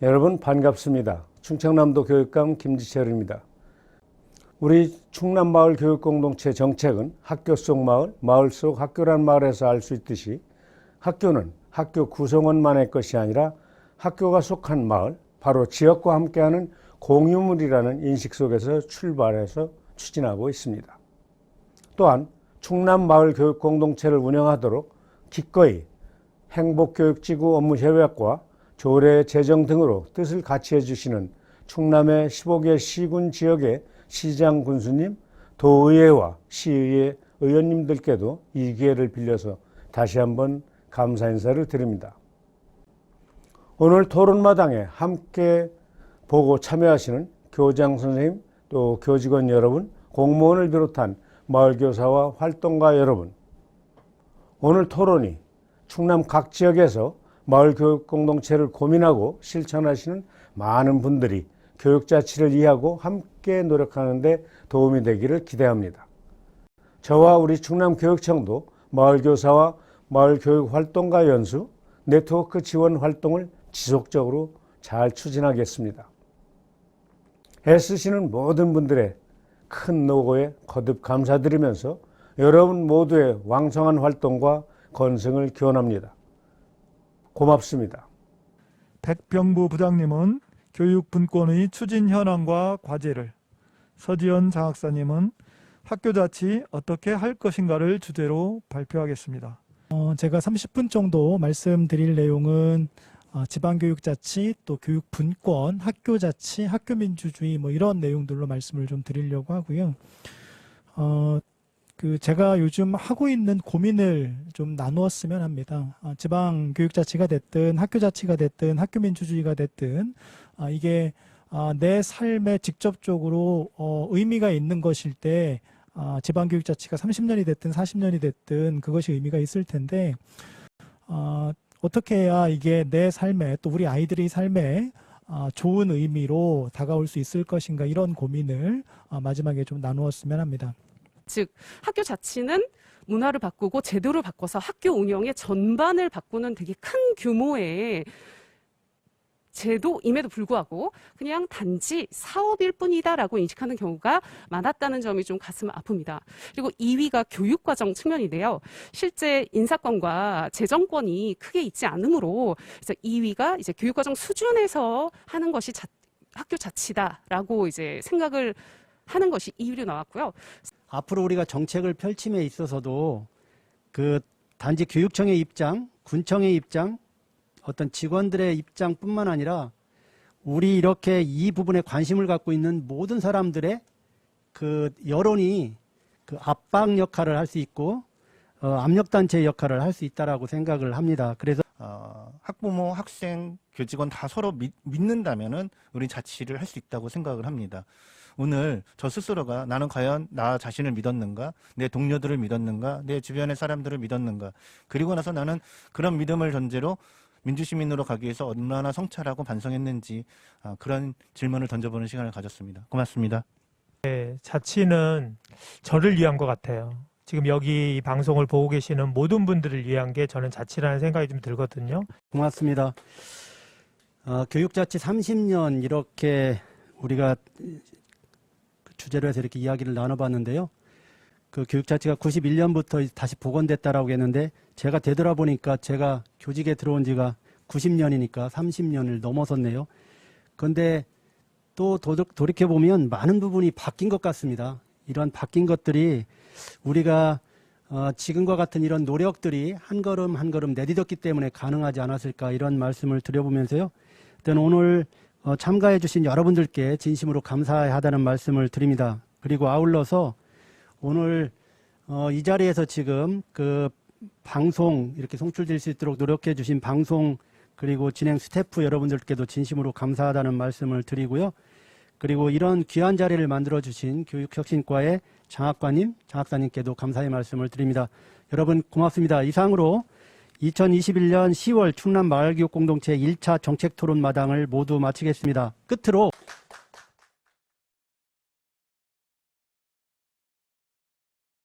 여러분 반갑습니다. 충청남도 교육감 김지철입니다. 우리 충남마을 교육공동체 정책은 학교 속 마을, 마을 속 학교란 말에서 알 수 있듯이 학교는 학교 구성원만의 것이 아니라 학교가 속한 마을, 바로 지역과 함께하는 공유물이라는 인식 속에서 출발해서 추진하고 있습니다. 또한 충남마을 교육공동체를 운영하도록 기꺼이 행복교육지구 업무 협약과 조례 제정 등으로 뜻을 같이 해주시는 충남의 15개 시군 지역의 시장 군수님, 도의회와 시의회 의원님들께도 이 기회를 빌려서 다시 한번 감사 인사를 드립니다. 오늘 토론마당에 함께 보고 참여하시는 교장 선생님 또 교직원 여러분, 공무원을 비롯한 마을교사와 활동가 여러분, 오늘 토론이 충남 각 지역에서 마을 교육 공동체를 고민하고 실천하시는 많은 분들이 교육 자치를 이해하고 함께 노력하는데 도움이 되기를 기대합니다. 저와 우리 충남 교육청도 마을 교사와 마을 교육 활동가 연수, 네트워크 지원 활동을 지속적으로 잘 추진하겠습니다. 애쓰시는 모든 분들의 큰 노고에 거듭 감사드리면서 여러분 모두의 왕성한 활동과 건승을 기원합니다. 고맙습니다. 백병부 부장님은 교육분권의 추진 현황과 과제를, 서지연 장학사님은 학교 자치 어떻게 할 것인가를 주제로 발표하겠습니다. 어, 제가 30분 정도 말씀드릴 내용은 어, 지방교육자치, 또 교육분권, 학교자치, 학교민주주의 뭐 이런 내용들로 말씀을 좀 드리려고 하고요. 어, 그 제가 요즘 하고 있는 고민을 좀 나누었으면 합니다. 어, 지방 교육 자치가 됐든 학교 자치가 됐든 학교 민주주의가 됐든 아, 이게 아, 내 삶에 직접적으로 어, 의미가 있는 것일 때 아, 지방 교육 자치가 30년이 됐든 40년이 됐든 그것이 의미가 있을 텐데 어, 어떻게 해야 이게 내 삶에 또 우리 아이들의 삶에 아, 좋은 의미로 다가올 수 있을 것인가 이런 고민을 아, 마지막에 좀 나누었으면 합니다. 즉 학교 자치는 문화를 바꾸고 제도를 바꿔서 학교 운영의 전반을 바꾸는 되게 큰 규모의 제도임에도 불구하고 그냥 단지 사업일 뿐이다라고 인식하는 경우가 많았다는 점이 좀 가슴 아픕니다. 그리고 2위가 교육과정 측면인데요. 실제 인사권과 재정권이 크게 있지 않으므로 그래서 2위가 이제 교육과정 수준에서 하는 것이 자- 학교 자치다라고 이제 생각을 하는 것이 2위로 나왔고요. 앞으로 우리가 정책을 펼침에 있어서도 그 단지 교육청의 입장, 군청의 입장, 어떤 직원들의 입장뿐만 아니라 우리 이렇게 이 부분에 관심을 갖고 있는 모든 사람들의 그 여론이 그 압박 역할을 할 수 있고 어, 압력 단체 역할을 할 수 있다라고 생각을 합니다. 그래서 어, 학부모, 학생, 교직원 다 서로 믿, 믿는다면은 우리 자치를 할 수 있다고 생각을 합니다. 오늘 저 스스로가 나는 과연 나 자신을 믿었는가, 내 동료들을 믿었는가, 내 주변의 사람들을 믿었는가, 그리고 나서 나는 그런 믿음을 전제로 민주시민으로 가기 위해서 얼마나 성찰하고 반성했는지 아, 그런 질문을 던져보는 시간을 가졌습니다. 고맙습니다. 네, 자치는 저를 위한 것 같아요. 지금 여기 이 방송을 보고 계시는 모든 분들을 위한 게 저는 자치라는 생각이 좀 들거든요. 고맙습니다. 어, 교육자치 30년 이렇게 우리가 그 주제로 해서 이렇게 이야기를 나눠봤는데요. 그 교육자치가 91년부터 다시 복원됐다라고 했는데 제가 되돌아보니까 제가 교직에 들어온 지가 90년이니까 30년을 넘어섰네요. 그런데 또 도- 돌이켜 보면 많은 부분이 바뀐 것 같습니다. 이런 바뀐 것들이 우리가 어, 지금과 같은 이런 노력들이 한 걸음 한 걸음 내딛었기 때문에 가능하지 않았을까 이런 말씀을 드려보면서요. 일단 오늘 어, 참가해 주신 여러분들께 진심으로 감사하다는 말씀을 드립니다. 그리고 아울러서 오늘 어, 이 자리에서 지금 그 방송 이렇게 송출될 수 있도록 노력해 주신 방송 그리고 진행 스태프 여러분들께도 진심으로 감사하다는 말씀을 드리고요. 그리고 이런 귀한 자리를 만들어 주신 교육혁신과의 장학관님, 장학사님께도 감사의 말씀을 드립니다. 여러분 고맙습니다. 이상으로 2021년 10월 충남 마을교육 공동체 1차 정책 토론 마당을 모두 마치겠습니다. 끝으로